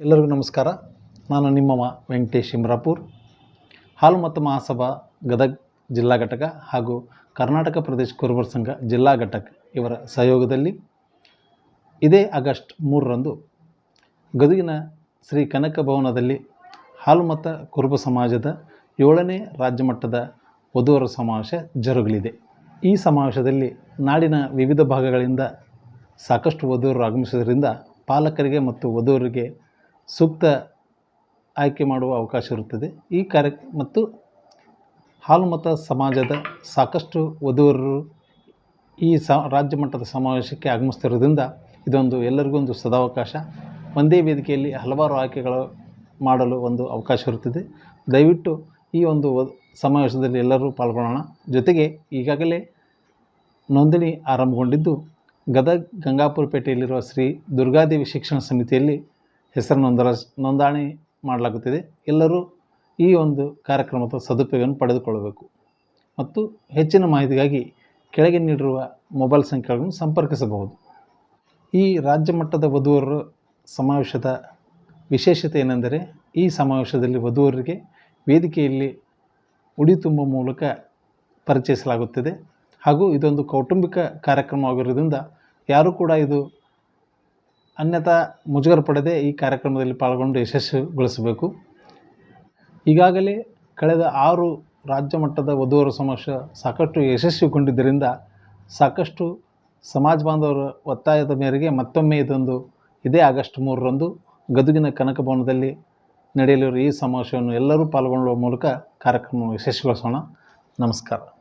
ಎಲ್ಲರಿಗೂ ನಮಸ್ಕಾರ. ನಾನು ನಿಮ್ಮ ವೆಂಕಟೇಶ್ ಇಮ್ರಾಪುರ್ ಹಾಲು ಮತ್ತು ಮಹಾಸಭಾ ಗದಗ್ ಜಿಲ್ಲಾ ಘಟಕ ಹಾಗೂ ಕರ್ನಾಟಕ ಪ್ರದೇಶ ಕುರುಬರ ಸಂಘ ಜಿಲ್ಲಾ ಘಟಕ ಇವರ ಸಹಯೋಗದಲ್ಲಿ ಇದೇ ಆಗಸ್ಟ್ ಮೂರರಂದು ಗದುಗಿನ ಶ್ರೀ ಕನಕ ಭವನದಲ್ಲಿ ಹಾಲು ಮತ ಕುರುಬ ಸಮಾಜದ ಏಳನೇ ರಾಜ್ಯ ಮಟ್ಟದ ವಧುವರ ಸಮಾವೇಶ ಜರುಗಲಿದೆ. ಈ ಸಮಾವೇಶದಲ್ಲಿ ನಾಡಿನ ವಿವಿಧ ಭಾಗಗಳಿಂದ ಸಾಕಷ್ಟು ವಧುವರು ಆಗಮಿಸೋದ್ರಿಂದ ಪಾಲಕರಿಗೆ ಮತ್ತು ವಧುವರಿಗೆ ಸೂಕ್ತ ಆಯ್ಕೆ ಮಾಡುವ ಅವಕಾಶ ಇರುತ್ತದೆ. ಈ ಕಾರ್ಯ ಮತ್ತು ಹಾಲುಮತ ಸಮಾಜದ ಸಾಕಷ್ಟು ವಧುವರರು ಈ ಸ, ರಾಜ್ಯ ಮಟ್ಟದ ಸಮಾವೇಶಕ್ಕೆ ಆಗಮಿಸ್ತಿರೋದ್ರಿಂದ ಇದೊಂದು ಎಲ್ಲರಿಗೂ ಒಂದು ಸದಾವಕಾಶ. ಒಂದೇ ವೇದಿಕೆಯಲ್ಲಿ ಹಲವಾರು ಆಯ್ಕೆಗಳು ಮಾಡಲು ಒಂದು ಅವಕಾಶ ಇರುತ್ತದೆ. ದಯವಿಟ್ಟು ಈ ಒಂದು ಸಮಾವೇಶದಲ್ಲಿ ಎಲ್ಲರೂ ಪಾಲ್ಗೊಳ್ಳೋಣ. ಜೊತೆಗೆ ಈಗಾಗಲೇ ನೋಂದಣಿ ಆರಂಭಗೊಂಡಿದ್ದು ಗದಗ್ ಗಂಗಾಪುರ ಪೇಟೆಯಲ್ಲಿರುವ ಶ್ರೀ ದುರ್ಗಾದೇವಿ ಶಿಕ್ಷಣ ಸಮಿತಿಯಲ್ಲಿ ಹೆಸರು ನೋಂದರ ನೋಂದಣಿ ಮಾಡಲಾಗುತ್ತಿದೆ ಎಲ್ಲರೂ ಈ ಒಂದು ಕಾರ್ಯಕ್ರಮದ ಸದುಪಯೋಗವನ್ನು ಪಡೆದುಕೊಳ್ಳಬೇಕು. ಮತ್ತು ಹೆಚ್ಚಿನ ಮಾಹಿತಿಗಾಗಿ ಕೆಳಗೆ ನೀಡಿರುವ ಮೊಬೈಲ್ ಸಂಖ್ಯೆಗಳನ್ನು ಸಂಪರ್ಕಿಸಬಹುದು. ಈ ರಾಜ್ಯ ಮಟ್ಟದ ವಧುವರರ ಸಮಾವೇಶದ ವಿಶೇಷತೆ ಏನೆಂದರೆ, ಈ ಸಮಾವೇಶದಲ್ಲಿ ವಧುವರಿಗೆ ವೇದಿಕೆಯಲ್ಲಿ ಉಡಿ ತುಂಬುವ ಮೂಲಕ ಪರಿಚಯಿಸಲಾಗುತ್ತದೆ. ಹಾಗೂ ಇದೊಂದು ಕೌಟುಂಬಿಕ ಕಾರ್ಯಕ್ರಮವಾಗಿರೋದ್ರಿಂದ ಯಾರೂ ಕೂಡ ಇದು ಅನ್ಯಥಾ ಮುಜುಗರ ಪಡದೆ ಈ ಕಾರ್ಯಕ್ರಮದಲ್ಲಿ ಪಾಲ್ಗೊಂಡು ಯಶಸ್ವಿಗೊಳಿಸಬೇಕು. ಈಗಾಗಲೇ ಕಳೆದ ಆರು ರಾಜ್ಯ ಮಟ್ಟದ ವಧುವರ ಸಮಾವೇಶ ಸಾಕಷ್ಟು ಯಶಸ್ವಿಗೊಂಡಿದ್ದರಿಂದ ಸಾಕಷ್ಟು ಸಮಾಜ ಬಾಂಧವರ ಒತ್ತಾಯದ ಮೇರೆಗೆ ಮತ್ತೊಮ್ಮೆ ಇದೊಂದು ಇದೇ ಆಗಸ್ಟ್ ಮೂರರಂದು ಗದುಗಿನ ಕನಕ ಭವನದಲ್ಲಿ ನಡೆಯಲಿರುವ ಈ ಸಮಾವೇಶವನ್ನು ಎಲ್ಲರೂ ಪಾಲ್ಗೊಳ್ಳುವ ಮೂಲಕ ಕಾರ್ಯಕ್ರಮವನ್ನು ಯಶಸ್ವಿಗೊಳಿಸೋಣ. ನಮಸ್ಕಾರ.